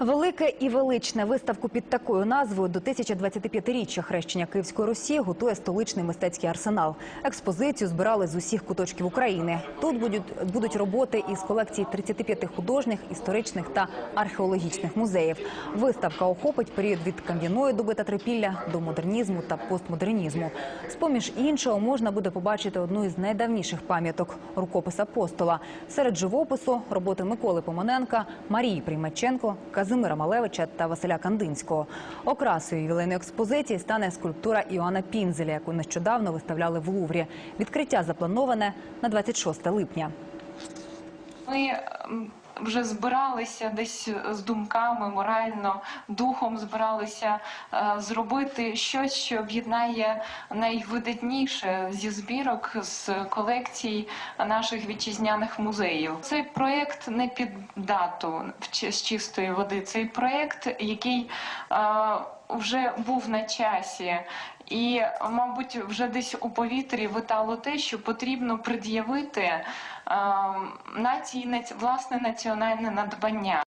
Велике і величне виставку під такою назвою до 1025-річчя хрещення Київської Русі готує столичний мистецький арсенал. Експозицію збирали з усіх куточків України. Тут будуть, будуть роботи із колекцій 35 художніх, історичних та археологічних музеїв. Виставка охопить період від кам'яної доби та трипілля до модернізму та постмодернізму. З поміж іншого можна буде побачити одну із найдавніших пам'яток рукопис апостола. Серед живопису роботи Миколи Поманенка, Марії Приймаченко, Казимира Малевича та Василя Кандинського. Окрасою ювілейної експозиції стане скульптура Іоанна Пінзеля, яку нещодавно виставляли в Луврі. Відкриття заплановане на 26 липня. Ми ем, вже збиралися десь з думками, морально, духом збиралися е, зробити щось, що об'єднає найвидатніше зі збірок з колекцій наших вітчизняних музеїв. Цей проєкт не під дату з чистої води. Цей проєкт, який е, вже був на часі. І, мабуть, вже десь у повітрі витало те, що потрібно пред'явити е, нації наці- власне національне надбання.